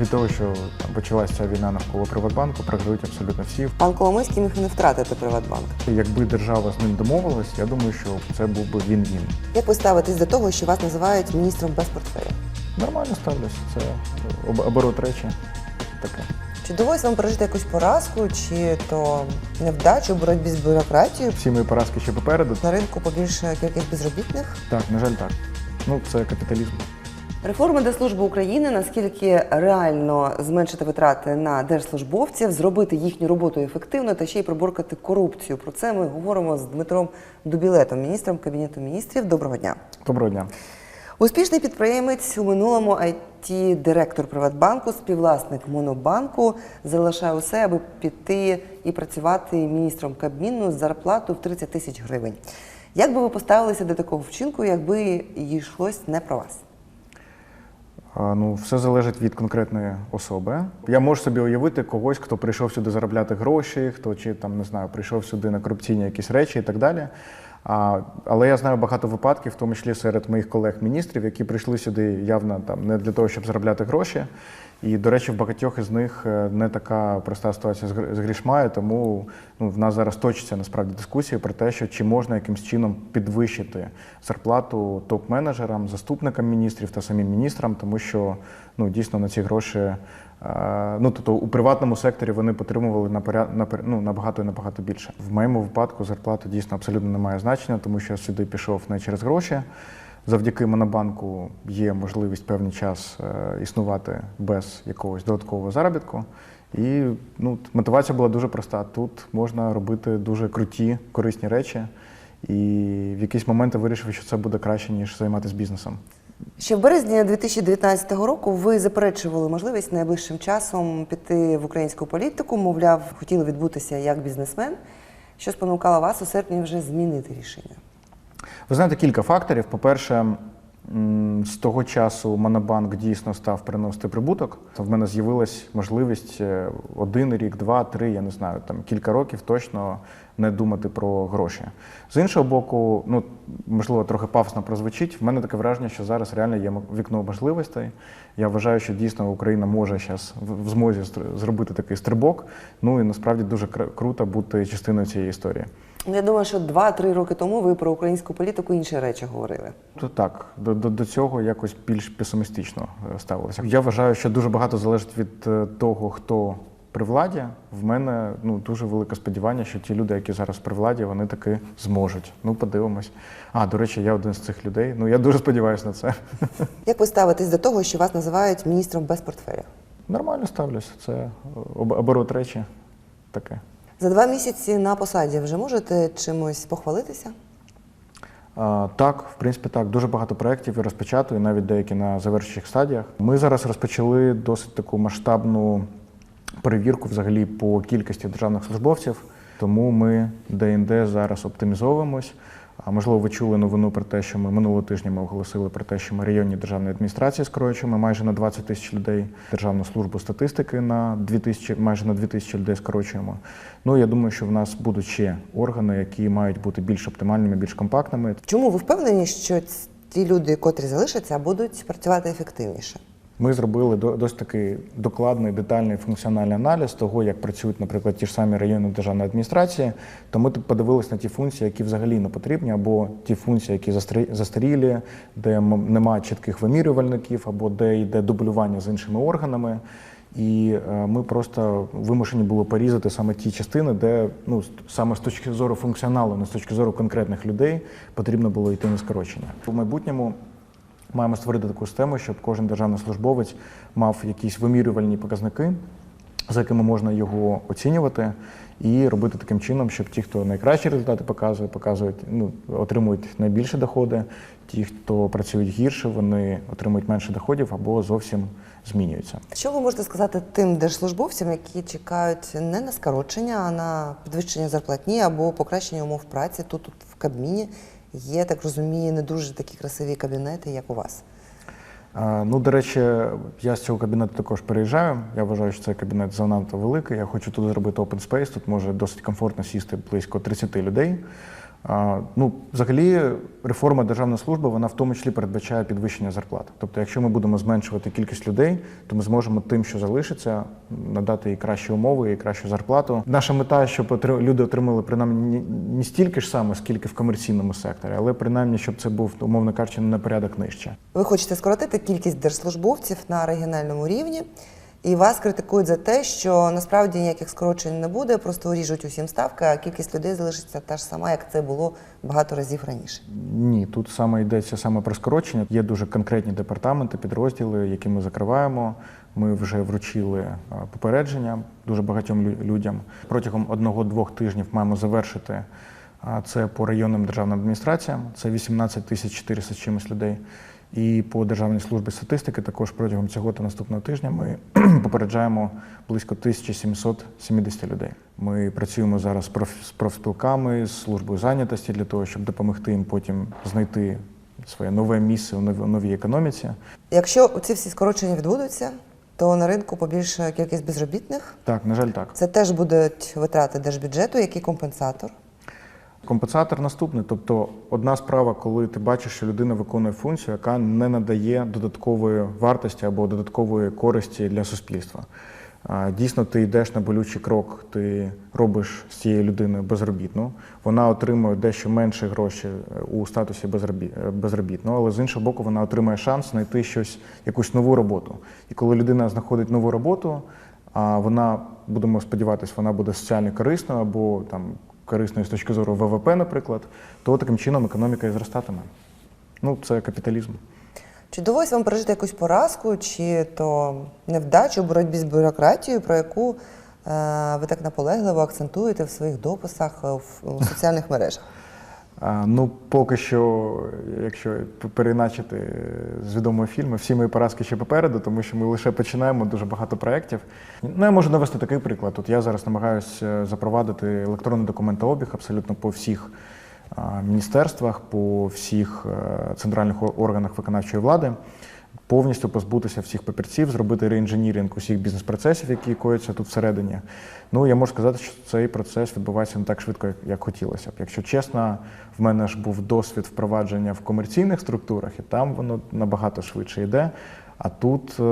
Від того, що там почалася ця війна навколо Приватбанку, програють абсолютно всі. Пан Коломойський міг не втратити Приватбанк. Якби держава з ним домовилась, я думаю, що це був би він-він. Як ви ставитесь до того, що вас називають міністром без портфеля? Нормально ставлюся. Це оборот речі. Таке. Чи довелось вам пережити якусь поразку, чи то невдачу у боротьбі з бюрократією? Всі мої поразки ще попереду. На ринку побільше кількість безробітних? Так, на жаль, так. Ну, це капіталізм. Реформа Держслужби України наскільки реально зменшити витрати на держслужбовців, зробити їхню роботу ефективно та ще й приборкати корупцію. Про це ми говоримо з Дмитром Дубілетом, міністром кабінету міністрів. Доброго дня. Доброго дня. Успішний підприємець у минулому it директор Приватбанку, співвласник Монобанку, залишає усе, аби піти і працювати міністром Кабміну з зарплату в 30 тисяч гривень. Як би ви поставилися до такого вчинку, якби йшлось не про вас? Ну, все залежить від конкретної особи. Я можу собі уявити когось, хто прийшов сюди заробляти гроші, хто чи там не знаю, прийшов сюди на корупційні якісь речі і так далі. А, але я знаю багато випадків, в тому числі серед моїх колег-міністрів, які прийшли сюди явно там не для того, щоб заробляти гроші. І, до речі, в багатьох із них е, не така проста ситуація з гр- з грішма, і тому ну, в нас зараз точиться насправді дискусія про те, що чи можна якимсь чином підвищити зарплату топ-менеджерам, заступникам міністрів та самим міністрам, тому що ну, дійсно на ці гроші. е, Ну, тобто у приватному секторі вони потримували на поря... на ну, набагато і набагато більше. В моєму випадку зарплата дійсно абсолютно не має значення, тому що я сюди пішов не через гроші. Завдяки Монобанку є можливість певний час е, існувати без якогось додаткового заробітку. І ну, мотивація була дуже проста. Тут можна робити дуже круті, корисні речі. І в якісь моменти вирішив, що це буде краще, ніж займатися бізнесом. Ще в березні 2019 року ви заперечували можливість найближчим часом піти в українську політику, мовляв, хотіли відбутися як бізнесмен, що спонукало вас у серпні вже змінити рішення. Ви знаєте, кілька факторів. По-перше, з того часу Монобанк дійсно став приносити прибуток. В мене з'явилась можливість е, один рік, два, три, я не знаю, там кілька років точно не думати про гроші. З іншого боку, ну можливо, трохи пафосно прозвучить. В мене таке враження, що зараз реально є вікно можливостей. Я вважаю, що дійсно Україна може зараз в змозі зробити такий стрибок. Ну і насправді дуже кр- круто бути частиною цієї історії. Я думаю, що 2-3 роки тому ви про українську політику інші речі говорили. То так, до, до, до цього якось більш песимістично е, ставилося. Я вважаю, що дуже багато залежить від е, того, хто при владі. В мене ну дуже велике сподівання, що ті люди, які зараз при владі, вони таки зможуть. Ну, подивимось. А, до речі, я один з цих людей. Ну я дуже сподіваюся на це. Як ви ставитесь до того, що вас називають міністром без портфеля? Нормально ставлюся. Це об- оборот речі таке. За два місяці на посаді вже можете чимось похвалитися? Так, в принципі, так. Дуже багато проєктів і розпочато, і навіть деякі на завершуючих стадіях. Ми зараз розпочали досить таку масштабну перевірку взагалі по кількості державних службовців, тому ми де-інде зараз оптимізовуємось. Можливо, ви чули новину про те, що ми минулого тижня ми оголосили про те, що ми районні державні адміністрації скорочуємо майже на 20 тисяч людей, Державну службу статистики на 2 тисячі, майже на 2 тисячі людей скорочуємо. Ну я думаю, що в нас будуть ще органи, які мають бути більш оптимальними, більш компактними. Чому ви впевнені, що ті люди, котрі залишаться, будуть працювати ефективніше? Ми зробили до- досить такий докладний, детальний функціональний аналіз того, як працюють, наприклад, ті ж самі районні державні адміністрації. То ми подивилися на ті функції, які взагалі не потрібні, або ті функції, які застарі- застарілі, де немає чітких вимірювальників, або де йде дублювання з іншими органами. І е, ми просто вимушені були порізати саме ті частини, де ну саме з точки зору функціоналу, не з точки зору конкретних людей, потрібно було йти на скорочення. У майбутньому Маємо створити таку систему, щоб кожен державний службовець мав якісь вимірювальні показники, за якими можна його оцінювати, і робити таким чином, щоб ті, хто найкращі результати показує, показують, ну, отримують найбільші доходи. Ті, хто працюють гірше, вони отримують менше доходів або зовсім змінюються. Що ви можете сказати тим держслужбовцям, які чекають не на скорочення, а на підвищення зарплатні або покращення умов праці тут, тут в Кабміні? Є, так розумію, не дуже такі красиві кабінети, як у вас. Ну, до речі, я з цього кабінету також переїжджаю. Я вважаю, що цей кабінет занадто великий. Я хочу тут зробити open space. Тут може досить комфортно сісти близько 30 людей. Ну, взагалі, реформа державної служби вона в тому числі передбачає підвищення зарплат. Тобто, якщо ми будемо зменшувати кількість людей, то ми зможемо тим, що залишиться, надати і кращі умови, і кращу зарплату. Наша мета, щоб люди отримали принаймні не стільки ж саме, скільки в комерційному секторі, але принаймні, щоб це був, умовно кажучи, на порядок нижче. Ви хочете скоротити кількість держслужбовців на регіональному рівні, і вас критикують за те, що насправді ніяких скорочень не буде, просто уріжуть усім ставки, а кількість людей залишиться та ж сама, як це було багато разів раніше. Ні, тут саме йдеться саме про скорочення. Є дуже конкретні департаменти, підрозділи, які ми закриваємо. Ми вже вручили попередження дуже багатьом лю- людям. Протягом одного-двох тижнів маємо завершити це по районним державним адміністраціям. Це 18 тисяч 400 чимось людей. І по Державній службі статистики також протягом цього та наступного тижня ми попереджаємо близько 1770 людей. Ми працюємо зараз з профспілками, з службою зайнятості для того, щоб допомогти їм потім знайти своє нове місце у новій- економіці. Якщо ці всі скорочення відбудуться, то на ринку побільшає кількість безробітних. Так, на жаль, так. Це теж будуть витрати держбюджету, який компенсатор. Компенсатор наступний. Тобто, одна справа, коли ти бачиш, що людина виконує функцію, яка не надає додаткової вартості або додаткової користі для суспільства. Дійсно, ти йдеш на болючий крок, ти робиш з цією людиною безробітну. Вона отримує дещо менше грошей е, у статусі е, безробітного, але з іншого боку, вона отримує шанс знайти щось, якусь нову роботу. І коли людина знаходить нову роботу, а вона, будемо сподіватися, вона буде соціально корисною або там корисною з точки зору ВВП, наприклад, то таким чином економіка і зростатиме. Ну, це капіталізм. Чи довелося вам пережити якусь поразку, чи то невдачу у боротьбі з бюрократією, про яку е, ви так наполегливо акцентуєте в своїх дописах в, в, соціальних мережах? Ну, поки що, якщо переначити з відомого фільму, всі мої поразки ще попереду, тому що ми лише починаємо дуже багато проєктів. Ну, я можу навести такий приклад. От я зараз намагаюся запровадити електронний документообіг абсолютно по всіх міністерствах, по всіх е, центральних органах виконавчої влади. Повністю позбутися всіх папірців, зробити реінженіринг усіх бізнес-процесів, які коються тут всередині. Ну я можу сказати, що цей процес відбувається не так швидко, як, хотілося б. Якщо чесно, в мене ж був досвід впровадження в комерційних структурах, і там воно набагато швидше йде. А тут, е,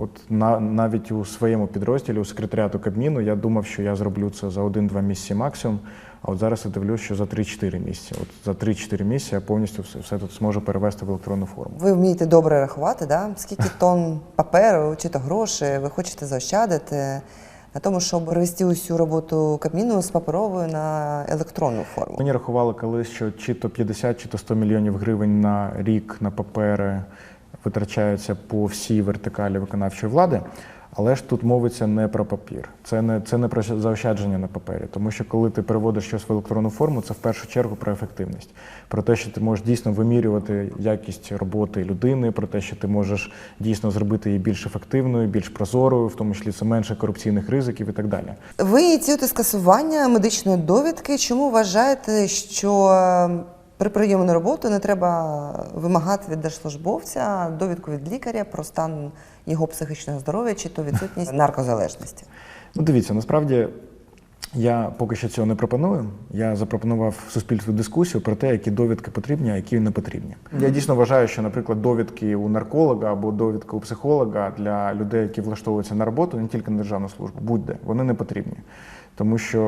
от на, навіть у своєму підрозділі, у секретаріату Кабміну, я думав, що я зроблю це за один-два місяці максимум. А от зараз я дивлюсь, що за 3-4 місяці. От за 3-4 місяці я повністю все, все тут зможу перевести в електронну форму. Ви вмієте добре рахувати, да? скільки тонн паперу чи то грошей ви хочете заощадити на тому, щоб перевести усю роботу Кабміну з паперової на електронну форму. Мені рахували колись, що чи то 50, чи то 100 мільйонів гривень на рік на папери витрачаються по всій вертикалі виконавчої влади. Але ж тут мовиться не про папір. Це не це не про заощадження на папері. Тому що коли ти переводиш щось в електронну форму, це в першу чергу про ефективність, про те, що ти можеш дійсно вимірювати якість роботи людини, про те, що ти можеш дійсно зробити її більш ефективною, більш прозорою, в тому числі це менше корупційних ризиків і так далі. Ви ініціюєте скасування медичної довідки. Чому вважаєте, що при прийомі на роботу не треба вимагати від держслужбовця довідку від лікаря про стан його психічного здоров'я чи то відсутність наркозалежності? Ну, дивіться, насправді я поки що цього не пропоную. Я запропонував суспільству дискусію про те, які довідки потрібні, а які не потрібні. Я дійсно вважаю, що, наприклад, довідки у нарколога або довідки у психолога для людей, які влаштовуються на роботу, не тільки на державну службу, будь-де, вони не потрібні. Тому що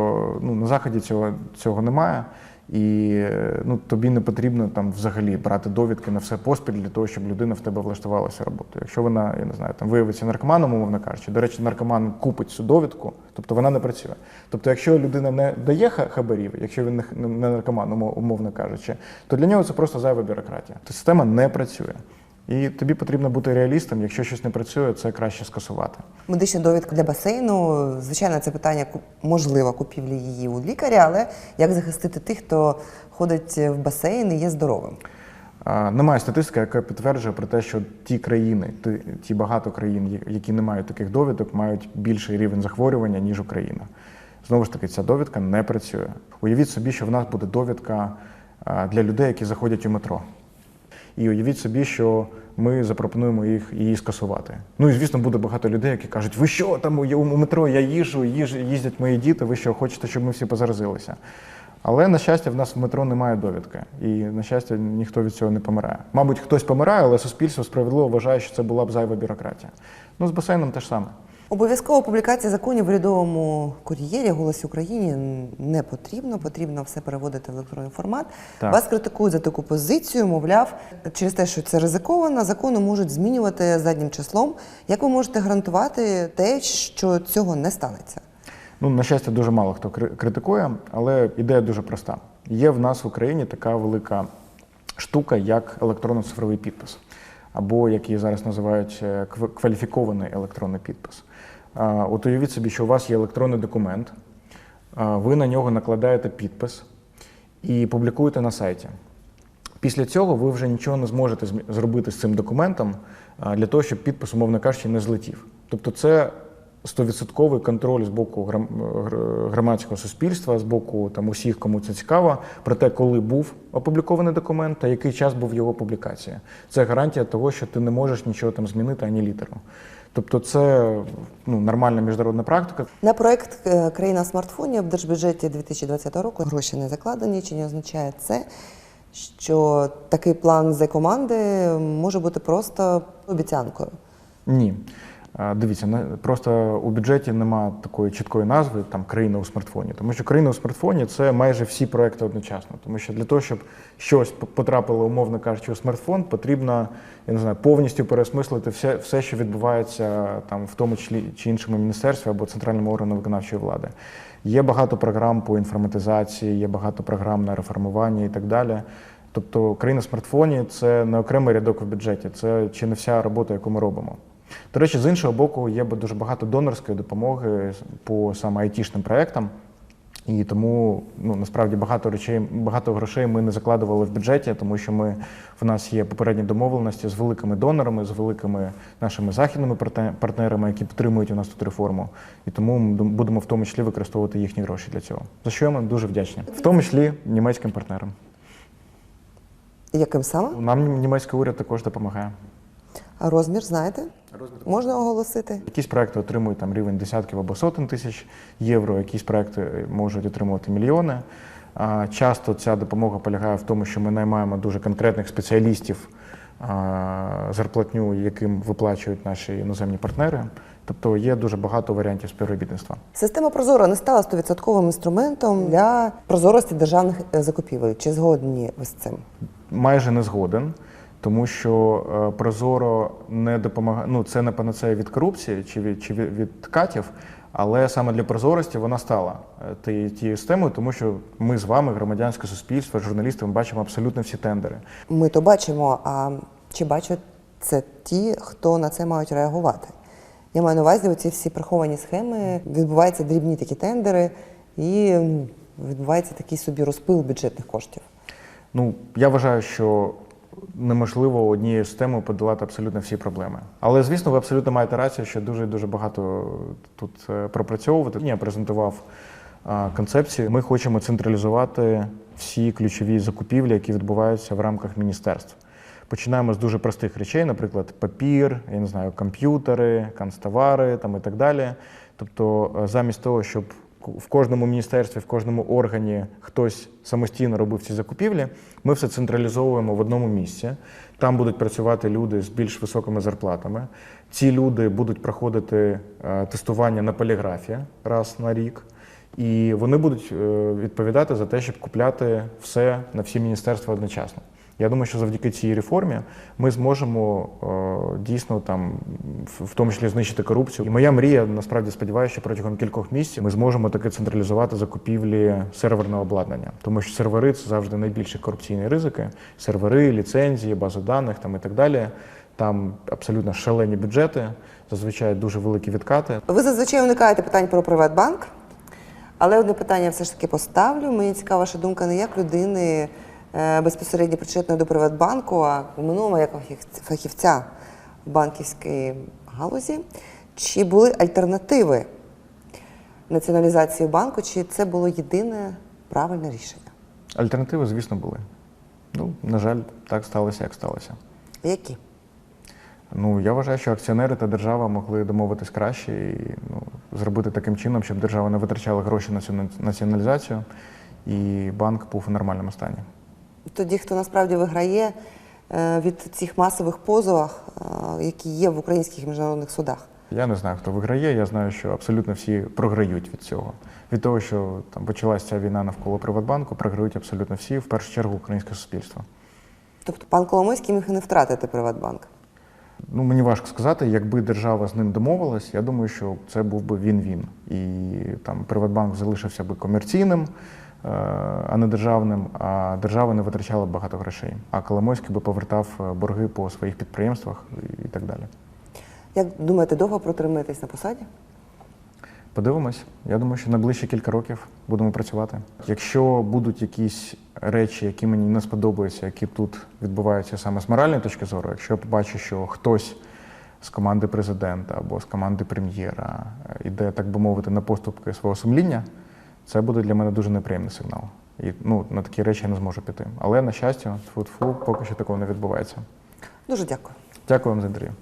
ну, на заході цього, цього немає. І е, ну, тобі не потрібно там взагалі брати довідки на все поспіль для того, щоб людина в тебе влаштувалася роботою. Якщо вона, я не знаю, там виявиться наркоманом, умовно кажучи, до речі, наркоман купить цю довідку, тобто вона не працює. Тобто, якщо людина не дає хабарів, якщо він не наркоман, умовно кажучи, то для нього це просто зайва бюрократія. Тобто система не працює. І тобі потрібно бути реалістом. Якщо щось не працює, це краще скасувати. Медична довідка для басейну. Звичайно, це питання можливо купівлі її у лікаря, але як захистити тих, хто ходить в басейн і є здоровим? Немає статистики, яка підтверджує про те, що ті країни, ті, ті багато країн, які не мають таких довідок, мають більший рівень захворювання, ніж Україна. Знову ж таки, ця довідка не працює. Уявіть собі, що в нас буде довідка для людей, які заходять у метро. І уявіть собі, що ми запропонуємо їх її скасувати. Ну і звісно, буде багато людей, які кажуть: ви що там у метро, я їжу, їж, їздять мої діти, ви що хочете, щоб ми всі позаразилися. Але на щастя, в нас в метро немає довідки, і на щастя, ніхто від цього не помирає. Мабуть, хтось помирає, але суспільство справедливо вважає, що це була б зайва бюрократія. Ну з басейном теж саме. Обов'язково публікація законів в рядовому кур'єрі «Голосі Україні» не потрібно. Потрібно все переводити в електронний формат. Так. Вас критикують за таку позицію. Мовляв, через те, що це ризиковано, закони можуть змінювати заднім числом. Як ви можете гарантувати те, що цього не станеться? Ну, на щастя, дуже мало хто кри- критикує, але ідея дуже проста. Є в нас в Україні така велика штука, як електронно-цифровий підпис, або як її зараз називають е, кваліфікований електронний підпис. От уявіть собі, що у вас є електронний документ, ви на нього накладаєте підпис і публікуєте на сайті. Після цього ви вже нічого не зможете зробити з цим документом для того, щоб підпис, умовно кажучи, не злетів. Тобто це стовідсотковий контроль з боку громадського суспільства, з боку там усіх, кому це цікаво, про те, коли був опублікований документ та який час був його публікація. Це гарантія того, що ти не можеш нічого там змінити ані літеру. Тобто, це ну, нормальна міжнародна практика. На проект е, Країна смартфонів в держбюджеті 2020 року гроші не закладені. Чи не означає це, що такий план з команди може бути просто обіцянкою? Ні. Дивіться, просто у бюджеті нема такої чіткої назви, там країна у смартфоні. Тому що країна у смартфоні це майже всі проекти одночасно. Тому що для того, щоб щось потрапило, умовно кажучи, у смартфон, потрібно я не знаю, повністю переосмислити все, все, що відбувається там, в тому числі чи іншому міністерстві або центральному органу виконавчої влади. Є багато програм по інформатизації, є багато програм на реформування і так далі. Тобто країна смартфоні це не окремий рядок в бюджеті, це чи не вся робота, яку ми робимо. До речі, з іншого боку, є дуже багато донорської допомоги по саме айтішним проектам. І тому ну насправді багато речей, багато грошей ми не закладували в бюджеті, тому що ми в нас є попередні домовленості з великими донорами, з великими нашими західними партнерами, які підтримують у нас тут реформу. І тому ми будемо в тому числі використовувати їхні гроші для цього. За що ми дуже вдячні, в тому числі німецьким партнерам. Яким саме? Нам німецький уряд також допомагає. А розмір знаєте? Можна оголосити? Якісь проекти отримують там рівень десятків або сотень тисяч євро, якісь проекти можуть отримувати мільйони. Часто ця допомога полягає в тому, що ми наймаємо дуже конкретних спеціалістів, зарплатню, яким виплачують наші іноземні партнери. Тобто є дуже багато варіантів співробітництва. Система Прозоро не стала стовідсотковим інструментом для прозорості державних е, закупівель. Чи згодні ви з цим? Майже не згоден, тому що е, Прозоро не допомагає. Ну це не панацея від корупції чи від чи від, катів, але саме для прозорості вона стала е, тією системою, тому що ми з вами, громадянське суспільство, журналісти, ми бачимо абсолютно всі тендери. Ми то бачимо, а чи бачать це ті, хто на це мають реагувати? Я маю на увазі оці всі приховані схеми, відбуваються дрібні такі тендери, і відбувається такий собі розпил бюджетних коштів. Ну я вважаю, що неможливо однією системою подолати абсолютно всі проблеми. Але звісно, ви абсолютно маєте рацію, що дуже дуже багато тут е, пропрацьовувати. Я презентував а, концепцію. Ми хочемо централізувати всі ключові закупівлі, які відбуваються в рамках міністерств. Починаємо з дуже простих речей, наприклад, папір, я не знаю, комп'ютери, канцтовари там і так далі. Тобто, е, замість того, щоб в кожному міністерстві, в кожному органі хтось самостійно робив ці закупівлі, ми все централізовуємо в одному місці. Там будуть працювати люди з більш високими зарплатами. Ці люди будуть проходити е, тестування на поліграфі раз на рік. І вони будуть е, відповідати за те, щоб купляти все на всі міністерства одночасно. Я думаю, що завдяки цій реформі ми зможемо е, дійсно там, в- тому числі знищити корупцію. І моя мрія насправді сподіваюся, що протягом кількох місяців ми зможемо таки централізувати закупівлі серверного обладнання, тому що сервери це завжди найбільші корупційні ризики. Сервери, ліцензії, бази даних там і так далі. Там абсолютно шалені бюджети, зазвичай дуже великі відкати. Ви зазвичай уникаєте питань про Приватбанк, але одне питання все ж таки поставлю. Мені цікава ваша думка не як людини безпосередньо причетної до Приватбанку, а в минулому як фахівця- фахівця в банківській галузі. Чи були альтернативи націоналізації банку, чи це було єдине правильне рішення? Альтернативи, звісно, були. Ну, на жаль, так сталося, як сталося. Які? Ну, я вважаю, що акціонери та держава могли домовитись краще і ну, зробити таким чином, щоб держава не витрачала гроші на цю націоналізацію. і банк був у нормальному стані. Тоді, хто насправді виграє е, від цих масових позовах, е, які є в українських міжнародних судах. Я не знаю, хто виграє. Я знаю, що абсолютно всі програють від цього. Від того, що там почалася ця війна навколо Приватбанку, програють абсолютно всі, в першу чергу українське суспільство. Тобто пан Коломойський міг і не втратити Приватбанк. Ну, мені важко сказати, якби держава з ним домовилась, я думаю, що це був би він-він. І там Приватбанк залишився би комерційним, а не державним, а держава не витрачала багато грошей. А Коломойський би повертав е, борги по своїх підприємствах і так далі. Як думаєте, довго протримаєтесь на посаді? Подивимось. Я думаю, що найближчі кілька років будемо працювати. Якщо будуть якісь речі, які мені не сподобаються, які тут відбуваються саме з моральної точки зору, якщо я побачу, що хтось з команди президента або з команди прем'єра е, іде, так би мовити, на поступки свого сумління, це буде для мене дуже неприємний сигнал. І ну, на такі речі я не зможу піти. Але на щастя, тфу-тфу, поки що такого не відбувається. Дуже дякую. Дякую вам за інтерв'ю.